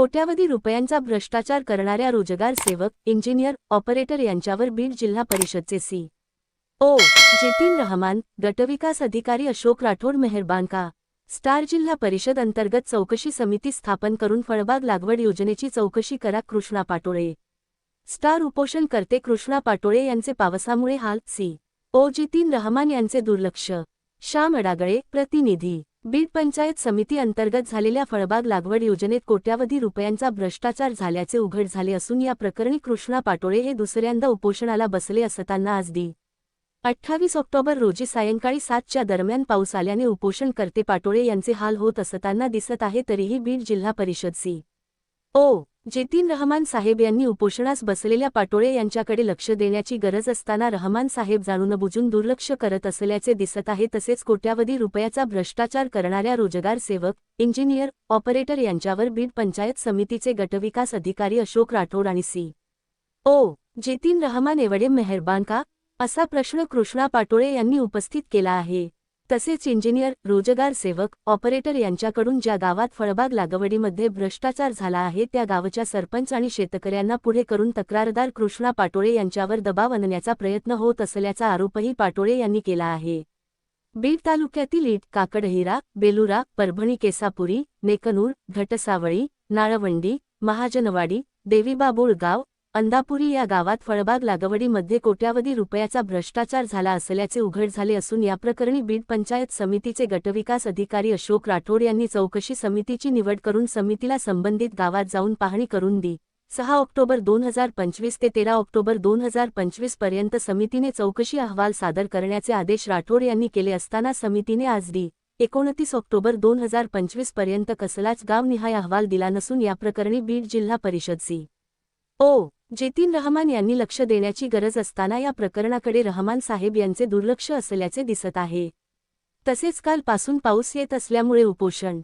कोट्यावधी रुपयांचा भ्रष्टाचार करणाऱ्या रोजगार सेवक इंजिनियर ऑपरेटर यांच्यावर बीड जिल्हा परिषदचे सी. ओ. जितीन रहमान गटविकास अधिकारी अशोक राठोड मेहरबान का स्टार जिल्हा परिषद अंतर्गत चौकशी समिती स्थापन करून फळबाग लागवड योजनेची चौकशी करा कृष्णा पाटोळे. स्टार उपोषण करते कृष्णा पाटोळे यांचे पावसामुळे हाल सी. ओ. जितीन रहमान यांचे दुर्लक्ष. श्याम अडागळे प्रतिनिधी. बीड पंचायत समिती अंतर्गत झालेल्या फळबाग लागवड योजनेत कोट्यावधी रुपयांचा भ्रष्टाचार झाल्याचे उघड झाले असून या प्रकरणी कृष्णा पाटोळे हे दुसऱ्यांदा उपोषणाला बसले असताना आज दी. अठ्ठावीस ऑक्टोबर रोजी सायंकाळी सातच्या दरम्यान पाऊस आल्याने उपोषणकर्ते पाटोळे यांचे हाल होत असताना दिसत आहे तरीही बीड जिल्हा परिषद सी. ओ. जेतीन रहमान साहेब यांनी उपोषणास बसलेल्या पाटोळे यांच्याकडे लक्ष देण्याची गरज असताना रहमान साहेब जाणून बुजून दुर्लक्ष करत असल्याचे दिसत आहे तसेच कोट्यावधी रुपयाचा भ्रष्टाचार करणाऱ्या रोजगार सेवक इंजिनियर ऑपरेटर यांच्यावर बीड पंचायत समितीचे गटविकास अधिकारी अशोक राठोड आणि सी. ओ. जेतीन रहमान एवढे मेहरबान का? असा प्रश्न कृष्णा पाटोळे यांनी उपस्थित केला आहे. तसेच इंजिनियर रोजगार सेवक ऑपरेटर यांच्याकडून ज्या गावात फळबाग लागवडीमध्ये भ्रष्टाचार झाला आहे त्या गावच्या सरपंच आणि शेतकऱ्यांना पुढे करून तक्रारदार कृष्णा पाटोळे यांच्यावर दबाव आणण्याचा प्रयत्न होत असल्याचा आरोपही पाटोळे यांनी केला आहे. बीड तालुक्यातील इट काकडहिरा बेलुरा परभणी केसापुरी नेकनूर घटसावळी नाळवंडी महाजनवाडी देवीबाबोळ गाव अंदापुरी या गावात फळबाग लागवडीमध्ये कोट्यावधी रुपयाचा भ्रष्टाचार झाला असल्याचे उघड झाले असून याप्रकरणी बीड पंचायत समितीचे गटविकास अधिकारी अशोक राठोड यांनी चौकशी समितीची निवड करून समितीला संबंधित गावात जाऊन पाहणी करून दी. सहा ऑक्टोबर दोन हजार पंचवीस ते तेरा ऑक्टोबर दोन हजार पंचवीसपर्यंत समितीने चौकशी अहवाल सादर करण्याचे आदेश राठोड यांनी केले असताना समितीने आज दी. एकोणतीस ऑक्टोबर दोन हजार पंचवीसपर्यंत कसलाच गावनिहाय अहवाल दिला नसून याप्रकरणी बीड जिल्हा परिषद सी. ओ. जेतीन रहमान यांनी लक्ष देण्याची गरज असताना या प्रकरणाकडे रहमान साहेब यांचे दुर्लक्ष असल्याचे दिसत आहे. तसेच कालपासून पाऊस येत असल्यामुळे उपोषण